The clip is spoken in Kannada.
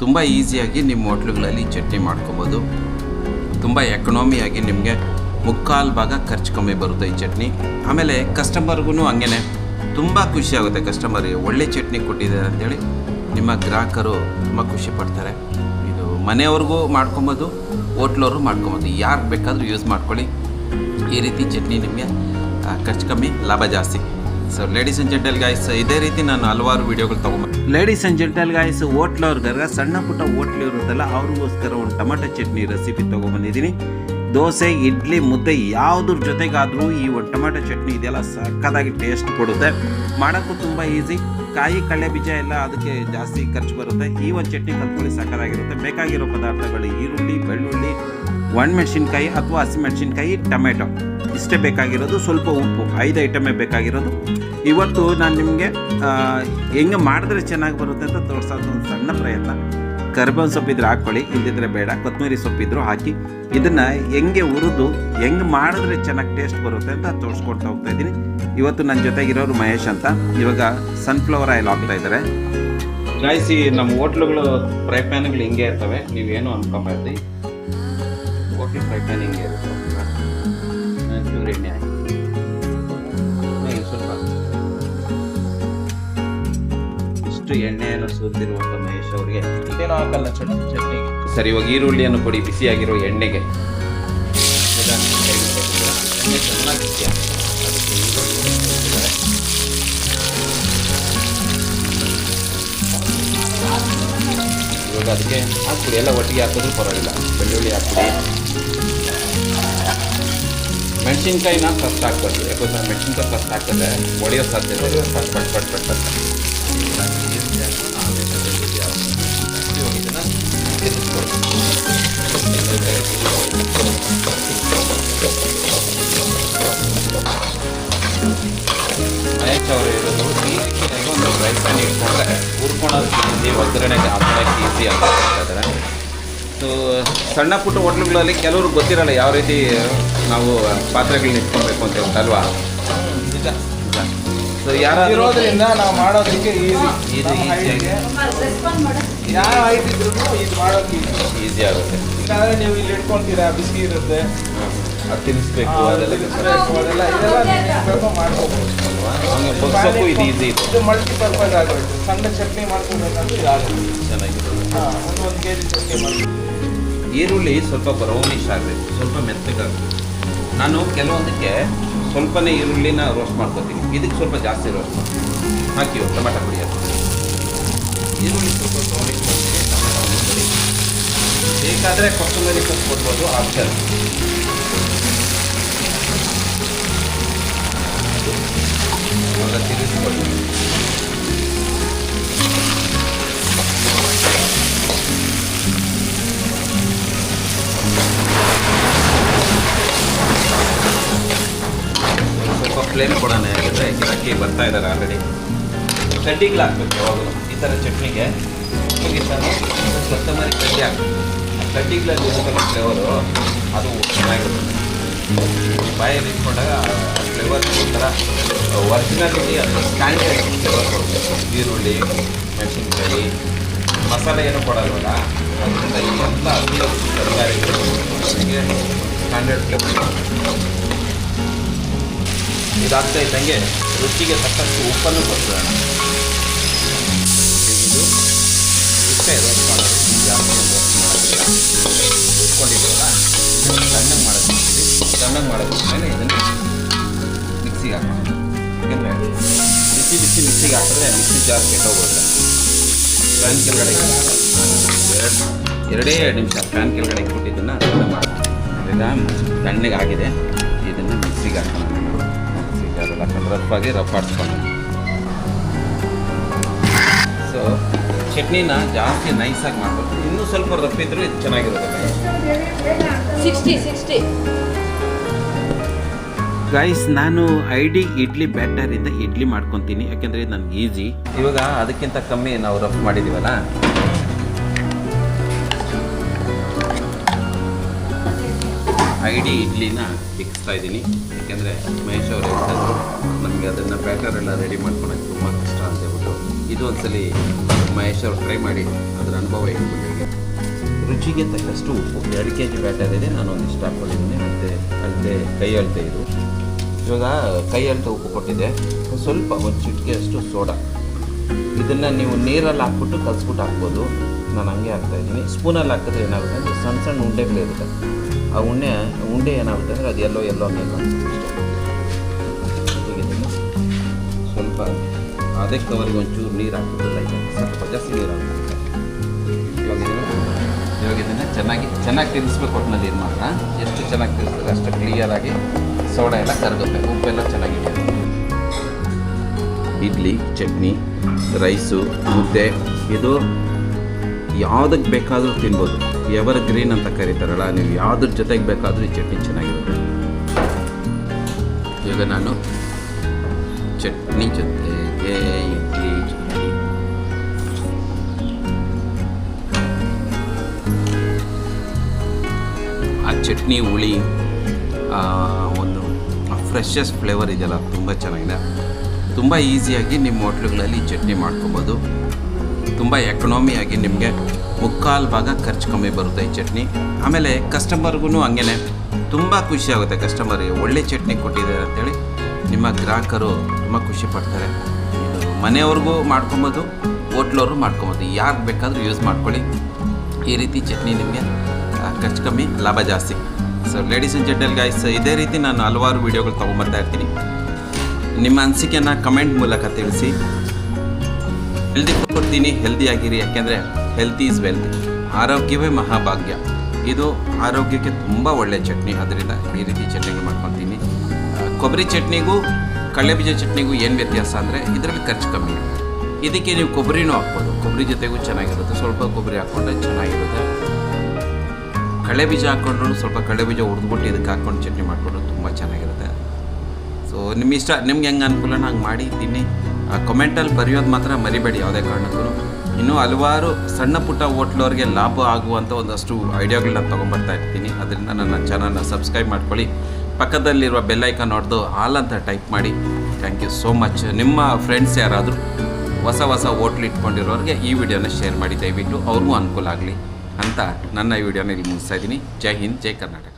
ತುಂಬ ಈಸಿಯಾಗಿ ನಿಮ್ಮ ಹೋಟ್ಲುಗಳಲ್ಲಿ ಚಟ್ನಿ ಮಾಡ್ಕೋಬೋದು. ತುಂಬ ಎಕನಾಮಿಯಾಗಿ ನಿಮಗೆ ಮುಕ್ಕಾಲು ಭಾಗ ಖರ್ಚು ಕಮ್ಮಿ ಬರುತ್ತೆ ಈ ಚಟ್ನಿ. ಆಮೇಲೆ ಕಸ್ಟಮರ್ಗೂ ಹಂಗೇನೆ. ತುಂಬ ಖುಷಿಯಾಗುತ್ತೆ ಕಸ್ಟಮರ್ಗೆ ಒಳ್ಳೆ ಚಟ್ನಿ ಕೊಟ್ಟಿದ್ದಾರೆ ಅಂಥೇಳಿ ನಿಮ್ಮ ಗ್ರಾಹಕರು ತುಂಬ ಖುಷಿ ಪಡ್ತಾರೆ. ಇದು ಮನೆಯವ್ರಿಗೂ ಮಾಡ್ಕೊಬೋದು, ಹೋಟ್ಲವ್ರು ಮಾಡ್ಕೊಬೋದು. ಯಾರು ಬೇಕಾದರೂ ಯೂಸ್ ಮಾಡ್ಕೊಳ್ಳಿ. ಈ ರೀತಿ ಚಟ್ನಿ ನಿಮಗೆ ಖರ್ಚು ಕಮ್ಮಿ ಲಾಭ ಜಾಸ್ತಿ. So ladies and gentle guys ಇದೇ ರೀತಿ ನಾನು ಹಲವಾರು ವಿಡಿಯೋಗಳು ತೊಗೊಂಬ ಲೇಡೀಸ್ ಅಂಡ್ ಜೆಂಟಲ್ ಗಾಯ್ಸ್ ಹೋಟ್ಲವ್ರಿಗಾರ ಸಣ್ಣ ಪುಟ್ಟ ಹೋಟ್ಲು ಇರುತ್ತಲ್ಲ, ಅವ್ರಿಗೋಸ್ಕರ ಒಂದು ಟೊಮೆಟೊ ಚಟ್ನಿ ರೆಸಿಪಿ ತೊಗೊಂಬಂದಿದ್ದೀನಿ ದೋಸೆ, ಇಡ್ಲಿ, ಮುದ್ದೆ ಯಾವುದ್ರ ಜೊತೆಗಾದರೂ ಈ ಒಂದು ಟೊಮೆಟೊ ಚಟ್ನಿ ಇದೆಯಲ್ಲ ಸಕ್ಕದಾಗಿ ಟೇಸ್ಟ್ ಕೊಡುತ್ತೆ. ಮಾಡೋಕ್ಕೂ ತುಂಬ ಈಸಿ ಕಾಯಿ, ಕಡಲೆ ಬೀಜ ಎಲ್ಲ ಅದಕ್ಕೆ ಜಾಸ್ತಿ ಖರ್ಚು ಬರುತ್ತೆ. ಈ ಒಂದು ಚಟ್ನಿ ಕಲ್ತ್ಕೊಳ್ಳಿ ಸಕ್ಕದಾಗಿರುತ್ತೆ ಬೇಕಾಗಿರೋ ಪದಾರ್ಥಗಳು ಈರುಳ್ಳಿ, ಬೆಳ್ಳುಳ್ಳಿ ಒಣಮೆಣಸಿನ್ಕಾಯಿ ಅಥವಾ ಹಸಿಮೆಣಸಿನ್ಕಾಯಿ ಟೊಮೆಟೊ. ಇಷ್ಟೇ ಬೇಕಾಗಿರೋದು. ಸ್ವಲ್ಪ ಉಪ್ಪು. ಐದು ಐಟಮೇ ಬೇಕಾಗಿರೋದು. ಇವತ್ತು ನಾನು ನಿಮಗೆ ಹೆಂಗೆ ಮಾಡಿದ್ರೆ ಚೆನ್ನಾಗಿ ಬರುತ್ತೆ ಅಂತ ತೋರಿಸೋದು ಒಂದು ಸಣ್ಣ ಪ್ರಯತ್ನ. ಕರಿಬೇವಿನ ಸೊಪ್ಪಿದ್ರೆ ಹಾಕ್ಕೊಳ್ಳಿ ಇಲ್ಲದಿದ್ರೆ ಬೇಡ. ಕೊತ್ತಂಬರಿ ಸೊಪ್ಪಿದ್ರು ಹಾಕಿ. ಇದನ್ನು ಹೆಂಗೆ ಹುರಿದು, ಹೆಂಗೆ ಮಾಡಿದ್ರೆ ಚೆನ್ನಾಗಿ ಟೇಸ್ಟ್ ಬರುತ್ತೆ ಅಂತ ತೋರಿಸ್ಕೊಡ್ತಾ ಹೋಗ್ತಾ ಇದ್ದೀನಿ. ಇವತ್ತು ನನ್ನ ಜೊತೆಗಿರೋರು ಮಹೇಶ್ ಅಂತ. ಇವಾಗ ಸನ್ಫ್ಲವರ್ ಆಯಿಲ್ ಹಾಕ್ತಾ ಇದ್ದಾರೆ. ಗಾಯಿಸಿ ನಮ್ಮ ಹೋಟ್ಲುಗಳು ಪ್ರೈಪ್ಯಾನ್ಗಳು ಹಿಂಗೆ ಇರ್ತವೆ. ನೀವೇನು ಅನ್ಕೊಂಬಾರ್ದು. ಹಾಕಿ. ಹೀಗೆ ಸ್ವಲ್ಪ. ಇಷ್ಟು ಎಣ್ಣೆಯನ್ನು ಸುರಿದಿರುವಂಥ ಮಹೇಶ್ ಅವರಿಗೆ ಏನೋ ಹಾಕಲ್ಲ ಚಟ್ನಿ ಚಟ್ನಿಗೆ? ಸರಿ ಇವಾಗ ಈರುಳ್ಳಿಯನ್ನು ಕೊಡಿ ಬಿಸಿಯಾಗಿರೋ ಎಣ್ಣೆಗೆ. ಚೆನ್ನಾಗಿ ಬಿಸಿ ಅದಕ್ಕೆ ಹಾಕ್ಬಿಡಿ ಎಲ್ಲ ಒಟ್ಟಿಗೆ ಹಾಕಿದ್ರು ಪರವಾಗಿಲ್ಲ. ಬೆಳ್ಳುಳ್ಳಿ ಹಾಕ್ಬಿಡಿ. ಮೆಣಸಿನ್ಕಾಯಿನ ಫಸ್ಟ್ ಹಾಕ್ಬಾರ್ದು ಯಾಕಂದ್ರೆ ಮೆಣಸಿನ್ಕಾಯಿ ಫಸ್ಟ್ ಹಾಕಿದ್ರೆ ಒಡೆಯೋ ಸಾಧ್ಯತೆ ಪಟ್ ಪಟ್ ಪಟ್ ಪಟ್ ಅಂತ ಆಮೇಲೆ ಬೆಳ್ಳುಳ್ಳಿ ಹಾಕ್ಬೇಕು. ಇವಾಗ ಇದನ್ನ ತಿರ್ಗಿಸ್ಕೊಳ್ಳಿ. ಮಹೇಶ್ ಅವರು ಹೇಳೋದು ಈ ರೀತಿಯಾಗಿ ಒಂದು ಫ್ರೈ ಪ್ಯಾನ್ ಇಟ್ಕೊಂಡ್ರೆ ಹುರ್ಕೊಳೋದಕ್ಕೆ ಈಸಿ ಒಗ್ಗರಣೆಗೆ ಹಾಕೋಕ್ಕೆ ಈಸಿ ಅಂತ ಹೇಳ್ತಾ ಇದ್ದಾರೆ ಸೊ ಸಣ್ಣ ಪುಟ್ಟ ಹೋಟ್ಲುಗಳಲ್ಲಿ ಕೆಲವರು ಗೊತ್ತಿರಲ್ಲ ಯಾವ ರೀತಿ ನಾವು ಪಾತ್ರೆಗಳನ್ನ ಇಟ್ಕೊಬೇಕು ಅಂತ ಹೇಳ್ತಲ್ವಾ ನಿಜ ಸೊ ಯಾರಿರೋದ್ರಿಂದ ಇರೋದ್ರಿಂದ ನಾವು ಮಾಡೋದಕ್ಕೆ ಈಸಿ ಇದು ಈಸಿಯಾಗಿ ಯಾವ ಇದ್ರು ಇದು ಮಾಡೋಕೆ ಈಸಿ ಆಗುತ್ತೆ. ಇಲ್ಲಾಂದ್ರೆ ನೀವು ಇಲ್ಲಿ ಇಟ್ಕೊಂತೀರಾ ಬಿಸಿ ಇರುತ್ತೆ. ಅದು ತಿನ್ನಿಸ್ಬೇಕು ಅದೆಲ್ಲ ಅದೆಲ್ಲ ಇದೆಲ್ಲ ಮಾಡ್ಕೋಬೋದು. ಬಗ್ಸೋಕ್ಕೂ ಇದು ಈಸಿ ಇದು ಇದು ಮಲ್ಟಿಪರ್ಪಸ್ ಆಗುತ್ತೆ ಸಣ್ಣ ಚಟ್ನಿ ಮಾಡ್ಕೋಬೇಕಂದ್ರೆ ಇದಾಗುತ್ತೆ ಚೆನ್ನಾಗಿರುತ್ತೆ ಹಾಂ ಈರುಳ್ಳಿ ಸ್ವಲ್ಪ ಬ್ರೌನಿಶ್ ಆಗಬೇಕು ಸ್ವಲ್ಪ ಮೆತ್ತಗಾಗಬೇಕು ನಾನು ಕೆಲವೊಂದಕ್ಕೆ ಸ್ವಲ್ಪನೇ ಈರುಳ್ಳಿನ ರೋಸ್ಟ್ ಮಾಡ್ಕೋತೀನಿ. ಇದಕ್ಕೆ ಸ್ವಲ್ಪ ಜಾಸ್ತಿ ರೋಸ್ಟ್ ಮಾಡ್ತೀನಿ ಹಾಕಿ ಟೊಮೆಟೊ ಪುಡಿ ಹಾಕಿ. ಈರುಳ್ಳಿ ಸ್ವಲ್ಪ ಬ್ರೌನಿಶ್ ಟೊಮೆಟೊ ಪುಡಿ. ಬೇಕಾದರೆ ಕೊತ್ತಂಬರಿ ಸೊಪ್ಪು ಕೊಡ್ಬೋದು, ಆಪ್ಷನ್. ಇವಾಗ ತಿರುಗಿಸ್ಕೊಳ್ಳಿ ಫ್ಲೇಮ್ ಕೊಡೋಣ ಯಾಕಂದರೆ ಗಿರಾಕಿ ಬರ್ತಾ ಇದ್ದಾರೆ ಆಲ್ರೆಡಿ ಚಟ್ನಿಗಳು ಹಾಕ್ಬೇಕು ಯಾವಾಗಲೂ. ಈ ಥರ ಚಟ್ನಿಗೆ. ಮುಗಿತಾನೆ ಕೊತ್ತಂಬರಿ ಮನೆ ಹಾಕ್ಬೇಕು ಆ ಕಡ್ಡಿಗಳಲ್ಲಿ ಇರುತ್ತಲ್ಲ ಫ್ಲೇವರು ಅದು ಚೆನ್ನಾಗಿರುತ್ತೆ. ಬಾಯಲ್ಲಿ ಇಟ್ಕೊಂಡಾಗ ಫ್ಲೇವರ್ ಒಂಥರ ಒರಿಜಿನಾಲಿಟಿ ಅದು ಸ್ಟ್ಯಾಂಡರ್ಡ್ ಫ್ಲೇವರ್ ಕೊಡಬೇಕು ಈರುಳ್ಳಿ, ಮೆಣಸಿನ್ಕಾಯಿ, ಮಸಾಲೆ ಏನು ಕೊಡಲ್ವಲ್ಲ, ಅದರಿಂದ ಎಲ್ಲ ತರಕಾರಿಗಳು ಸ್ಟ್ಯಾಂಡರ್ಡ್ ಫ್ಲೇವರ್ ಇದಾಗ್ತಾ ಇದ್ದಂಗೆ ರುಚಿಗೆ ತಕ್ಕಷ್ಟು ಉಪ್ಪನ್ನು ಕೊಡ್ಬಿಡೋಣ ಇದು ಇಷ್ಟೇ ರೋಸ್ಟ್ ಮಾಡೋದು ಜಾಸ್ತಿ ರೋಸ್ಟ್ ಮಾಡೋದಿಲ್ಲ ಉಟ್ಕೊಂಡಿದ್ದೀವಲ್ಲ ತಣ್ಣಗೆ ಸಣ್ಣಗೆ ಮಾಡೋದ್ಮೇಲೆ ಇದನ್ನು ಮಿಕ್ಸಿಗೆ ಹಾಕೋಣ ಯಾಕೆಂದರೆ ಬಿಸಿ ಬಿಸಿ ಮಿಕ್ಸಿಗೆ ಹಾಕಿದ್ರೆ ಮಿಕ್ಸಿ ಜಾರ್ ಕೆಟ್ಟೋಗುತ್ತೆ. ಫ್ಯಾನ್ ಕೆಳಗಡೆ ಎರಡು, ಎರಡೇ ಎರಡು ನಿಮಿಷ ಫ್ಯಾನ್ ಕೆಳಗಡೆ ಕೊಟ್ಟಿದ್ದನ್ನು ಅದನ್ನು ಮಾಡೋಣ ತಣ್ಣಗೆ ಆಗಿದೆ. ಇದನ್ನು ಮಿಕ್ಸಿಗೆ ಹಾಕೋಣ. ಹಾಕೊಂಡು ರಫಾಗಿ ರಫ್ ಆಡಿಸ್ಕೊಂಡು ಸೊ ಚಟ್ನಿನ ಜಾಸ್ತಿ ನೈಸಾಗಿ ಮಾಡಬೇಕು ಇನ್ನೂ ಸ್ವಲ್ಪ ರಫ್ ಇದ್ರೂ ಇದು ಚೆನ್ನಾಗಿರುತ್ತೆ. Sixty sixty. ಗೈಸ್ ನಾನು ಐಡಿ ಇಡ್ಲಿ ಬ್ಯಾಟರಿಂದ ಇಡ್ಲಿ ಮಾಡ್ಕೊತೀನಿ. ಯಾಕೆಂದರೆ ಇದು ನನಗೆ ಈಸಿ ಇವಾಗ ಅದಕ್ಕಿಂತ ಕಮ್ಮಿ ನಾವು ರಫ್ ಮಾಡಿದ್ದೀವಲ್ಲ ಐಡಿ ಇಡ್ಲಿನ ಇಕ್ಸ್ತಾ ಇದ್ದೀನಿ. ಯಾಕೆಂದರೆ ಮಹೇಶ್ ಅವರು ಹೇಳ್ತಾಯಿದ್ರು ನಮಗೆ ಅದನ್ನು ಬ್ಯಾಟರ್ ಎಲ್ಲ ರೆಡಿ ಮಾಡ್ಕೊಳಕ್ಕೆ ತುಂಬ ಕಷ್ಟ ಅಂತ ಹೇಳ್ಬಿಟ್ಟು. ಇದು ಒಂದ್ಸಲಿ ಮಹೇಶ್ ಅವರು ಟ್ರೈ ಮಾಡಿ, ಅದರ ಅನುಭವ ಹೇಳ್ಬಿಟ್ಟು ರುಚಿಗೆ ತಕ್ಕಷ್ಟು ಉಪ್ಪು. ಎರಡು ಕೆ ಜಿ ಬ್ಯಾಟರ್ ಇದೆ ನಾನು ಒಂದಿಷ್ಟು ಹಾಕ್ಕೊಂಡಿದ್ದೀನಿ ಮತ್ತು ಅಳತೆ, ಕೈ ಅಳತೆ ಇದು. ಇವಾಗ ಕೈ ಅಳತೆ ಉಪ್ಪು ಕೊಟ್ಟಿದೆ ಸ್ವಲ್ಪ ಒಂದು ಚಿಟಿಕೆಯಷ್ಟು ಸೋಡಾ. ಇದನ್ನು ನೀವು ನೀರಲ್ಲಿ ಹಾಕ್ಬಿಟ್ಟು ಕಲಿಸ್ಬಿಟ್ಟು ಹಾಕ್ಬೋದು. ನಾನು ಹಂಗೆ ಹಾಕ್ತಾಯಿದ್ದೀನಿ ಸ್ಪೂನಲ್ಲಿ ಹಾಕಿದ್ರೆ ಏನಾಗುತ್ತೆ? ಅಂದರೆ ಸಣ್ಣ ಸಣ್ಣ ಉಂಡೆಗಳಿರುತ್ತೆ ಆ ಉಣ್ಣೆ, ಉಂಡೆ ಏನಾಗುತ್ತೆ ಅಂದರೆ ಅದು ಎಲ್ಲೋ ಎಲ್ಲೋ ಮೇಲೆ ಸ್ವಲ್ಪ ಅದೇ ಕವರಿಗೆ ಒಂಚೂರು ನೀರು ಹಾಕಿಬಿಟ್ಟು ಸ್ವಲ್ಪ ಜಾಸ್ತಿ ನೀರು ಹಾಕ್ಬೇಕು. ಇವಾಗ ಇದನ್ನು ಚೆನ್ನಾಗಿ ಚೆನ್ನಾಗಿ ತಿನ್ನಿಸ್ಬೇಕು ಒಟ್ಟಿನಲ್ಲಿ ಏನು ಮಾತ್ರ ಎಷ್ಟು ಚೆನ್ನಾಗಿ ತಿನ್ನಿಸ್ತದೆ ಅಷ್ಟು ಕ್ಲಿಯರಾಗಿ ಸೋಡ ಎಲ್ಲ ಕರಗುತ್ತೆ ಉಪ್ಪೆಲ್ಲ ಚೆನ್ನಾಗಿದೆ ಇಡ್ಲಿ, ಚಟ್ನಿ, ರೈಸು, ಮುದ್ದೆ, ಇದು ಯಾವುದಕ್ಕೆ ಬೇಕಾದರೂ ತಿನ್ಬೋದು. ಎವರ್ ಗ್ರೀನ್ ಅಂತ ಕರೀತಾರಲ್ಲ, ನೀವು ಯಾವುದ್ರ ಜೊತೆಗೆ ಬೇಕಾದರೂ ಈ ಚಟ್ನಿ ಚೆನ್ನಾಗಿರುತ್ತೆ. ಈಗ ನಾನು ಚಟ್ನಿ ಜೊತೆಗೆ ಇಡ್ಲಿ ಚಟ್ನಿ. ಆ ಚಟ್ನಿ ಹುಳಿ ಒಂದು ಫ್ರೆಶಸ್ ಫ್ಲೇವರ್ ಇದೆಯಲ್ಲ ತುಂಬ ಚೆನ್ನಾಗಿದೆ. ತುಂಬ ಈಸಿಯಾಗಿ ನಿಮ್ಮ ಹೋಟ್ಲುಗಳಲ್ಲಿ ಚಟ್ನಿ ಮಾಡ್ಕೊಬೋದು. ತುಂಬ ಎಕನಾಮಿಯಾಗಿ ನಿಮಗೆ ಮುಕ್ಕಾಲು ಭಾಗ ಖರ್ಚು ಕಮ್ಮಿ ಬರುತ್ತೆ ಈ ಚಟ್ನಿ. ಆಮೇಲೆ ಕಸ್ಟಮರ್ಗೂ ಹಂಗೇನೆ. ತುಂಬ ಖುಷಿ ಆಗುತ್ತೆ ಕಸ್ಟಮರ್ಗೆ ಒಳ್ಳೆ ಚಟ್ನಿ ಕೊಟ್ಟಿದ್ದಾರೆ ಅಂತೇಳಿ ನಿಮ್ಮ ಗ್ರಾಹಕರು ತುಂಬ ಖುಷಿ ಪಡ್ತಾರೆ. ಮನೆಯವ್ರಿಗೂ ಮಾಡ್ಕೊಬೋದು, ಹೋಟ್ಲವ್ರು ಮಾಡ್ಕೊಬೋದು. ಯಾರು ಬೇಕಾದರೂ ಯೂಸ್ ಮಾಡ್ಕೊಳ್ಳಿ. ಈ ರೀತಿ ಚಟ್ನಿ ನಿಮಗೆ ಖರ್ಚು ಕಮ್ಮಿ, ಲಾಭ ಜಾಸ್ತಿ. So ladies and gentle guys ಇದೇ ರೀತಿ ನಾನು ಹಲವಾರು ವೀಡಿಯೋಗಳು ತೊಗೊಂಬರ್ತಾ ಇರ್ತೀನಿ. ನಿಮ್ಮ ಅನಿಸಿಕೆಯನ್ನು ಕಮೆಂಟ್ ಮೂಲಕ ತಿಳಿಸಿ. ಹೆಲ್ದಿ ಕೊಡ್ತೀನಿ ಹೆಲ್ದಿ ಆಗಿರಿ, ಯಾಕೆಂದರೆ ಹೆಲ್ತಿ ಈಸ್ ವೆಲ್ತ್ ಆರೋಗ್ಯವೇ ಮಹಾಭಾಗ್ಯ. ಇದು ಆರೋಗ್ಯಕ್ಕೆ ತುಂಬ ಒಳ್ಳೆಯ ಚಟ್ನಿ. ಅದರಿಂದ ಈ ರೀತಿ ಚಟ್ನಿಗಳು ಮಾಡ್ಕೊತೀನಿ. ಕೊಬ್ಬರಿ ಚಟ್ನಿಗೂ ಕಡಲೆಬೀಜ ಚಟ್ನಿಗೂ ಏನು ವ್ಯತ್ಯಾಸ ಅಂದರೆ ಇದರಲ್ಲಿ ಖರ್ಚು ಕಮ್ಮಿ. ಇದಕ್ಕೆ ನೀವು ಕೊಬ್ಬರಿನೂ ಹಾಕ್ಬೋದು. ಕೊಬ್ಬರಿ ಜೊತೆಗೂ ಚೆನ್ನಾಗಿರುತ್ತೆ. ಸ್ವಲ್ಪ ಕೊಬ್ಬರಿ ಹಾಕ್ಕೊಂಡ್ರೆ ಚೆನ್ನಾಗಿರುತ್ತೆ. ಕಡಲೆ ಬೀಜ ಹಾಕ್ಕೊಂಡ್ರು ಸ್ವಲ್ಪ ಕಡಲೆ ಬೀಜ ಇದಕ್ಕೆ ಹಾಕ್ಕೊಂಡು ಚಟ್ನಿ ಮಾಡಿಕೊಂಡ್ರೆ ತುಂಬ ಚೆನ್ನಾಗಿರುತ್ತೆ. ಸೊ ನಿಮ್ಮ ಇಷ್ಟ ನಿಮ್ಗೆ ಹೆಂಗೆ ಅನುಕೂಲ ಹಂಗೆ ಮಾಡಿ ತಿನ್ನಿ. ಆ ಕಮೆಂಟಲ್ಲಿ ಬರೆಯೋದು ಮಾತ್ರ ಮರಿಬೇಡಿ ಯಾವುದೇ ಕಾರಣಕ್ಕೂ. ಇನ್ನೂ ಹಲವಾರು ಸಣ್ಣ ಪುಟ್ಟ ಹೋಟ್ಲವ್ರಿಗೆ ಲಾಭ ಆಗುವಂಥ ಒಂದಷ್ಟು ಐಡಿಯಾಗಳನ್ನ ತೊಗೊಂಬರ್ತಾ ಇರ್ತೀನಿ. ಅದರಿಂದ ನನ್ನ ಚಾನಲ್ನ ಸಬ್ಸ್ಕ್ರೈಬ್ ಮಾಡ್ಕೊಳ್ಳಿ. ಪಕ್ಕದಲ್ಲಿರುವ ಬೆಲ್ಲೈಕನ್ ನೋಡ್ದು ಹಾಲ್ ಅಂತ ಟೈಪ್ ಮಾಡಿ. ಥ್ಯಾಂಕ್ ಯು ಸೋ ಮಚ್ ನಿಮ್ಮ ಫ್ರೆಂಡ್ಸ್ ಯಾರಾದರೂ ಹೊಸ ಹೊಸ ಹೋಟ್ಲ್ ಇಟ್ಕೊಂಡಿರೋರಿಗೆ ಈ ವಿಡಿಯೋನ ಶೇರ್ ಮಾಡಿ ದಯವಿಟ್ಟು. ಅವ್ರಿಗೂ ಅನುಕೂಲ ಆಗಲಿ ಅಂತ ನನ್ನ ಈ ವಿಡಿಯೋನ ಇಲ್ಲಿ ಮುಗಿಸ್ತಾ ಇದ್ದೀನಿ. ಜೈ ಹಿಂದ್, ಜೈ ಕರ್ನಾಟಕ.